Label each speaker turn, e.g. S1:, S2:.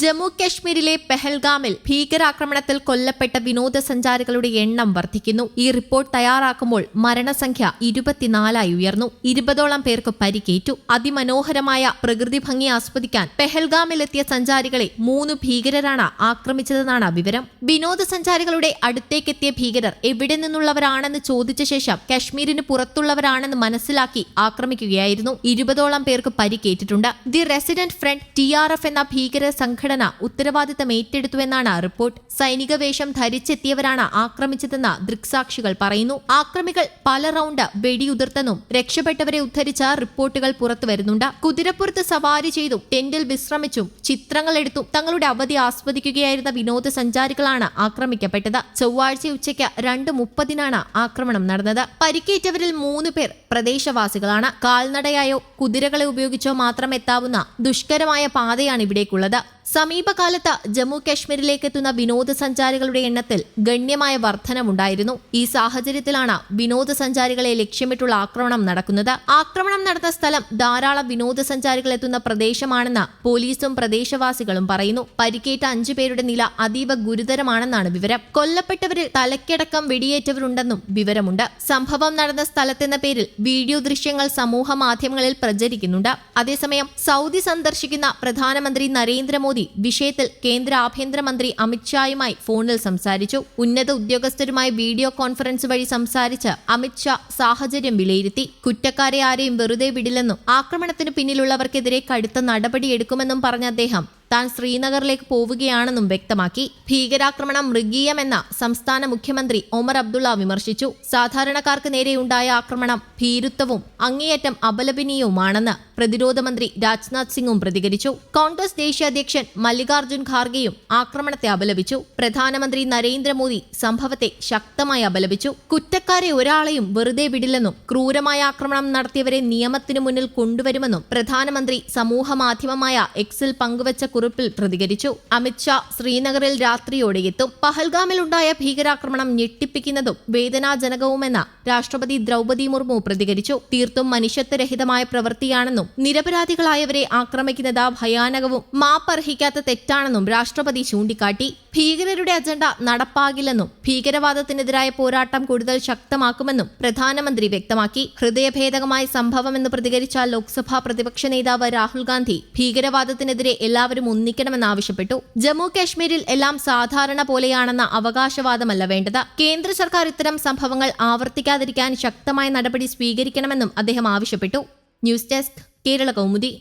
S1: ജമ്മു കശ്മീരിലെ പെഹൽഗാമിൽ ഭീകരാക്രമണത്തിൽ കൊല്ലപ്പെട്ട വിനോദസഞ്ചാരികളുടെ എണ്ണം വർദ്ധിക്കുന്നു. ഈ റിപ്പോർട്ട് തയ്യാറാക്കുമ്പോൾ മരണസംഖ്യ ഇരുപത്തിനാലായി ഉയർന്നു. ഇരുപതോളം പേർക്ക് പരിക്കേറ്റു. അതിമനോഹരമായ പ്രകൃതി ഭംഗി ആസ്വദിക്കാൻ പെഹൽഗാമിലെത്തിയ സഞ്ചാരികളെ മൂന്ന് ഭീകരരാണ് ആക്രമിച്ചതെന്നാണ് വിവരം. വിനോദസഞ്ചാരികളുടെ അടുത്തേക്കെത്തിയ ഭീകരർ എവിടെ നിന്നുള്ളവരാണെന്ന് ചോദിച്ച ശേഷം കശ്മീരിന് പുറത്തുള്ളവരാണെന്ന് മനസ്സിലാക്കി ആക്രമിക്കുകയായിരുന്നു. ഇരുപതോളം പേർക്ക് പരിക്കേറ്റിട്ടുണ്ട്. ദി റെസിഡന്റ് ഫ്രണ്ട് ടി എന്ന ഭീകര സംഘടന ഉത്തരവാദിത്തം ഏറ്റെടുത്തുവെന്നാണ് റിപ്പോർട്ട്. സൈനിക വേഷം ധരിച്ചെത്തിയവരാണ് ആക്രമിച്ചതെന്ന് ദൃക്സാക്ഷികൾ പറയുന്നു. ആക്രമികൾ പല റൗണ്ട് വെടിയുതിർത്തെന്നും രക്ഷപ്പെട്ടവരെ ഉദ്ധരിച്ച റിപ്പോർട്ടുകൾ പുറത്തുവരുന്നുണ്ട് കുതിരപ്പുറത്ത് സവാരി ചെയ്തും ടെന്റിൽ വിശ്രമിച്ചും ചിത്രങ്ങൾ എടുത്തും തങ്ങളുടെ അവധി ആസ്വദിക്കുകയായിരുന്ന വിനോദസഞ്ചാരികളാണ് ആക്രമിക്കപ്പെട്ടത്. ചൊവ്വാഴ്ച ഉച്ചയ്ക്ക് രണ്ട് മുപ്പതിനാണ് ആക്രമണം നടന്നത്. പരിക്കേറ്റവരിൽ മൂന്ന് പേർ പ്രദേശവാസികളാണ്. കാൽനടയായോ കുതിരകളെ ഉപയോഗിച്ചോ മാത്രം എത്താവുന്ന ദുഷ്കരമായ പാതയാണ് ഇവിടേക്കുള്ളത്. സമീപകാലത്ത് ജമ്മു കാശ്മീരിലേക്ക് എത്തുന്ന വിനോദസഞ്ചാരികളുടെ എണ്ണത്തിൽ ഗണ്യമായ വർധനമുണ്ടായിരുന്നു. ഈ സാഹചര്യത്തിലാണ് വിനോദസഞ്ചാരികളെ ലക്ഷ്യമിട്ടുള്ള ആക്രമണം നടക്കുന്നത്. ആക്രമണം നടന്ന സ്ഥലം ധാരാളം വിനോദസഞ്ചാരികൾ എത്തുന്ന പ്രദേശമാണെന്ന് പോലീസും പ്രദേശവാസികളും പറയുന്നു. പരിക്കേറ്റ അഞ്ചു പേരുടെ നില അതീവ ഗുരുതരമാണെന്നാണ് വിവരം. കൊല്ലപ്പെട്ടവരിൽ തലയ്ക്കടക്കം വെടിയേറ്റവരുണ്ടെന്നും വിവരമുണ്ട്. സംഭവം നടന്ന സ്ഥലത്തെന്ന പേരിൽ വീഡിയോ ദൃശ്യങ്ങൾ സമൂഹ മാധ്യമങ്ങളിൽ പ്രചരിക്കുന്നുണ്ട്. അതേസമയം സൗദി സന്ദർശിക്കുന്ന പ്രധാനമന്ത്രി നരേന്ദ്രമോദി വിഷയത്തിൽ കേന്ദ്ര ആഭ്യന്തരമന്ത്രി അമിത്ഷായുമായി ഫോണിൽ സംസാരിച്ചു. ഉന്നത ഉദ്യോഗസ്ഥരുമായി വീഡിയോ കോൺഫറൻസ് വഴി സംസാരിച്ച് അമിത്ഷാ സാഹചര്യം വിലയിരുത്തി. കുറ്റക്കാരെ ആരെയും വെറുതെ വിടില്ലെന്നും ആക്രമണത്തിന് പിന്നിലുള്ളവർക്കെതിരെ കടുത്ത നടപടിയെടുക്കുമെന്നും പറഞ്ഞ അദ്ദേഹം താൻ ശ്രീനഗറിലേക്ക് പോവുകയാണെന്നും വ്യക്തമാക്കി. ഭീകരാക്രമണം മൃഗീയമെന്ന സംസ്ഥാന മുഖ്യമന്ത്രി ഒമർ അബ്ദുള്ള വിമർശിച്ചു. സാധാരണക്കാർക്ക് നേരെയുണ്ടായ ആക്രമണം ഭീരുത്വവും അങ്ങേയറ്റം അപലപനീയവുമാണെന്ന് പ്രതിരോധ മന്ത്രി രാജ്നാഥ് സിംഗും പ്രതികരിച്ചു. കോൺഗ്രസ് ദേശീയ അധ്യക്ഷൻ മല്ലികാർജുൻ ഖാർഗെയും ആക്രമണത്തെ അപലപിച്ചു. പ്രധാനമന്ത്രി നരേന്ദ്രമോദി സംഭവത്തെ ശക്തമായി അപലപിച്ചു. കുറ്റക്കാരെ ഒരാളെയും വെറുതെ വിടില്ലെന്നും ക്രൂരമായ ആക്രമണം നടത്തിയവരെ നിയമത്തിനു മുന്നിൽ കൊണ്ടുവരുമെന്നും പ്രധാനമന്ത്രി സമൂഹ മാധ്യമമായ എക്സിൽ പങ്കുവച്ച കുറിപ്പിൽ പ്രതികരിച്ചു. അമിത്ഷാ ശ്രീനഗറിൽ രാത്രിയോടെ എത്തും പഹൽഗാമിലുണ്ടായ ഭീകരാക്രമണം ഞെട്ടിപ്പിക്കുന്നതും വേദനാജനകവുമെന്ന് രാഷ്ട്രപതി ദ്രൗപദി മുർമു പ്രതികരിച്ചു. തീർത്തും മനുഷ്യത്വരഹിതമായ പ്രവൃത്തിയാണെന്നും നിരപരാധികളായവരെ ആക്രമിക്കുന്നത് ഭയാനകവും മാപ്പർഹിക്കാത്ത തെറ്റാണെന്നും രാഷ്ട്രപതി ചൂണ്ടിക്കാട്ടി. ഭീകരരുടെ അജണ്ട നടപ്പാകില്ലെന്നും ഭീകരവാദത്തിനെതിരായ പോരാട്ടം കൂടുതൽ ശക്തമാക്കുമെന്നും പ്രധാനമന്ത്രി വ്യക്തമാക്കി. ഹൃദയഭേദകമായ സംഭവമെന്ന് പ്രതികരിച്ച ലോക്സഭാ പ്രതിപക്ഷ നേതാവ് രാഹുൽ ഗാന്ധി ഭീകരവാദത്തിനെതിരെ എല്ലാവരും ഒന്നിക്കണമെന്നാവശ്യപ്പെട്ടു. ജമ്മു കാശ്മീരിൽ എല്ലാം സാധാരണ പോലെയാണെന്ന അവകാശവാദമല്ല വേണ്ടത്. കേന്ദ്ര സർക്കാർ ഇത്തരം സംഭവങ്ങൾ ആവർത്തിക്കാതിരിക്കാൻ ശക്തമായ നടപടി സ്വീകരിക്കണമെന്നും അദ്ദേഹം ആവശ്യപ്പെട്ടു. News desk Kerala Kaumudi.